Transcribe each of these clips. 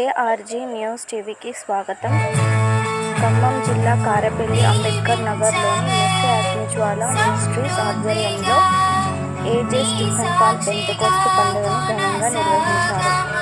ARG news టీవీకి స్వాగతం. ఖమ్మం జిల్లా కారపల్లి అంబేద్కర్ నగర్లోని ముఖ్య అగ్నిజ్వాల ఇండస్ట్రీస్ ఆధ్వర్యంలో ఏజెస్ టిఫన్ పాల్ పెంతకోస్తు పండుగను ఘనంగా నిర్వహించారు?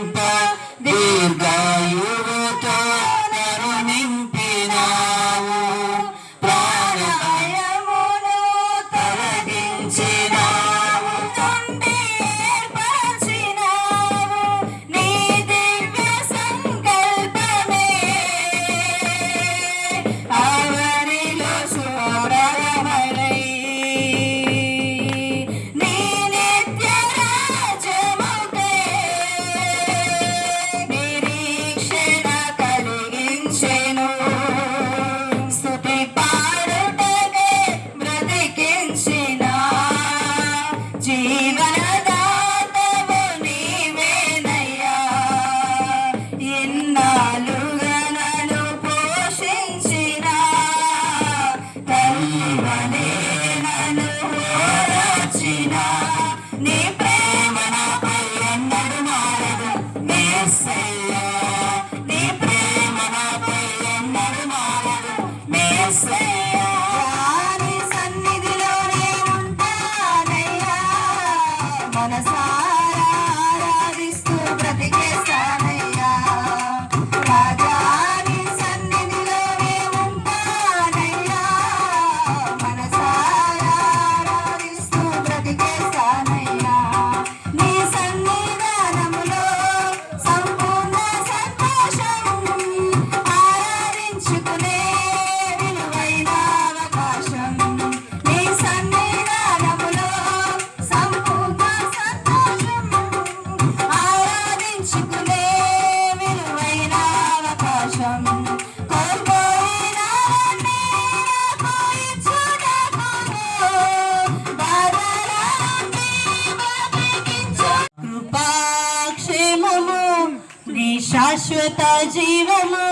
శాశ్వత జీవము.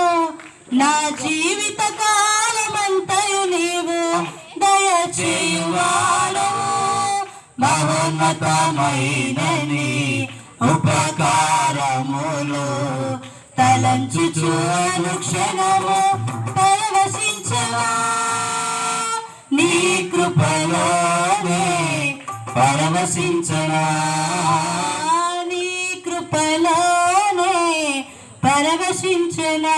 నా జీవిత కాలమంతయు నీవు దయచేయువాడవు ఉపకారములు తలంచుచు అనుక్షణము పరవశించవా నీ కృపలోనే పరవశించనా పరవశించెనా?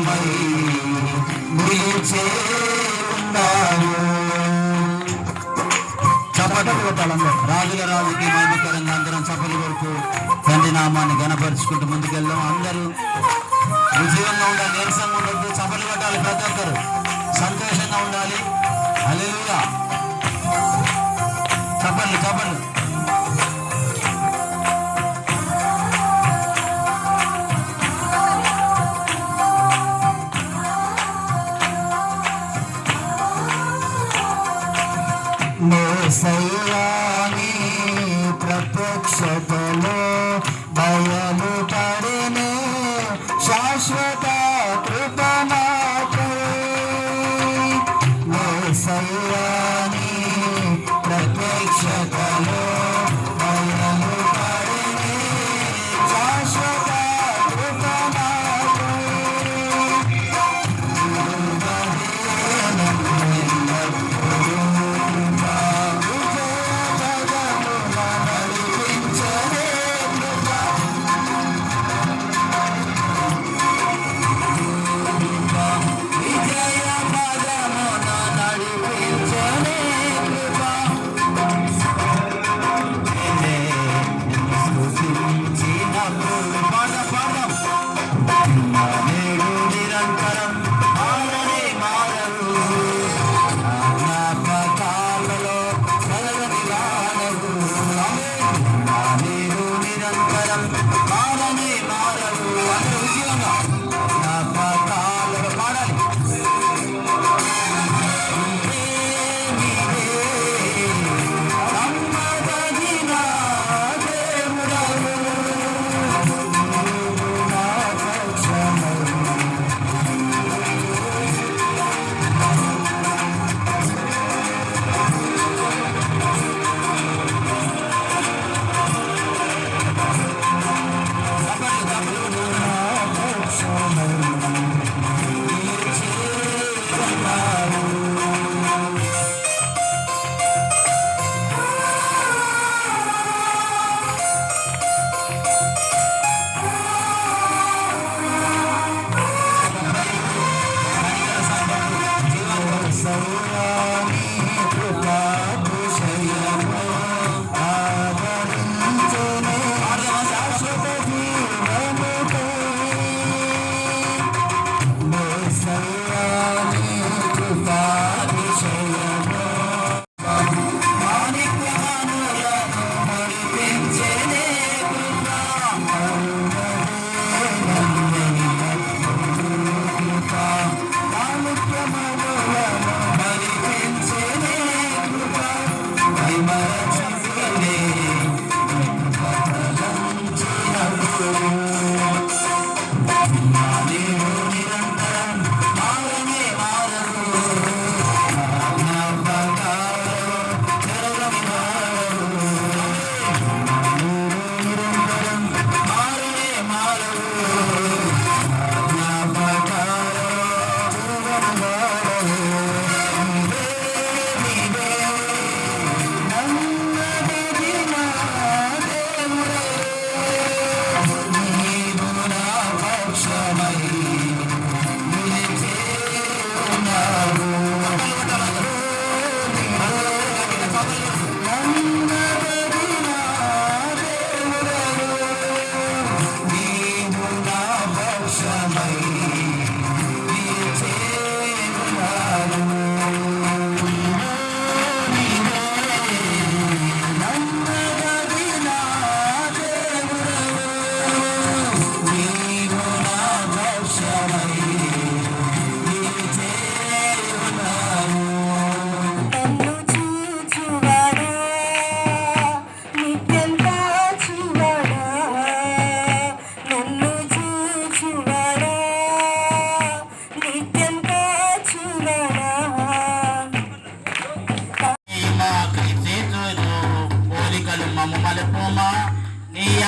పక్షమై నిలిచే చప్పట్లు కొట్టాలందరూ రాజుల రాజుకి మహిమకరంగా అందరం చప్పలు కొడుతూ తండ్రి నామాన్ని గణపరుచుకుంటూ ముందుకెళ్దాం. అందరూ ఉద్యోగంగా ఉండాలి నీరసంగా ఉండద్దు చప్పలు కొట్టాలి ప్రతి ఒక్కరు సంతోషంగా ఉండాలి. అలెలుగా చప్పట్లు చప్పట్లు. for you. Are.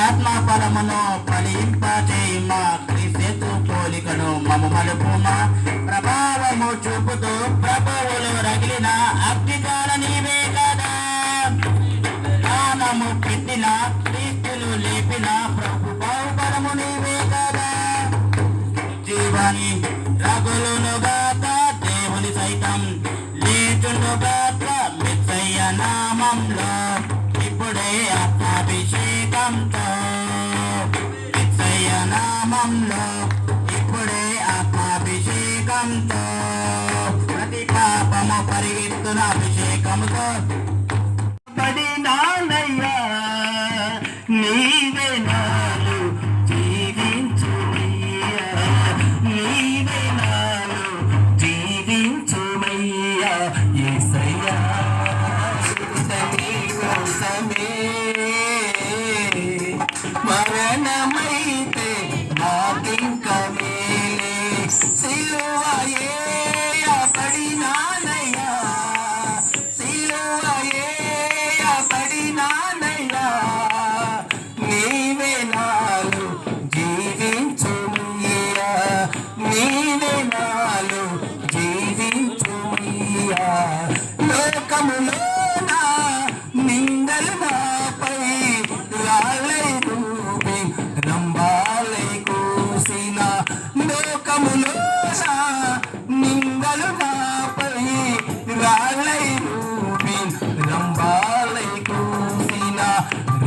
ఆత్మ ఫలమును ఫలింపజేయుమా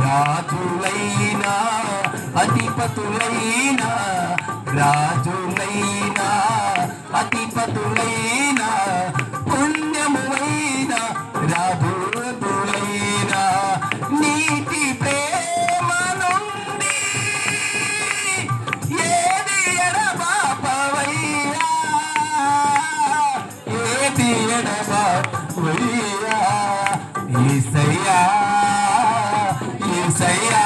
రాజులైనా అధిపతులైనా రాజులైనా అధిపతులైనా పుణ్యములైన రాజులైనా నీతి ప్రేమ నుండి ఏది ఎడబాపవయ్యా ఏది ఎడబాపవయ్యా ఈసయ్యా Isaías.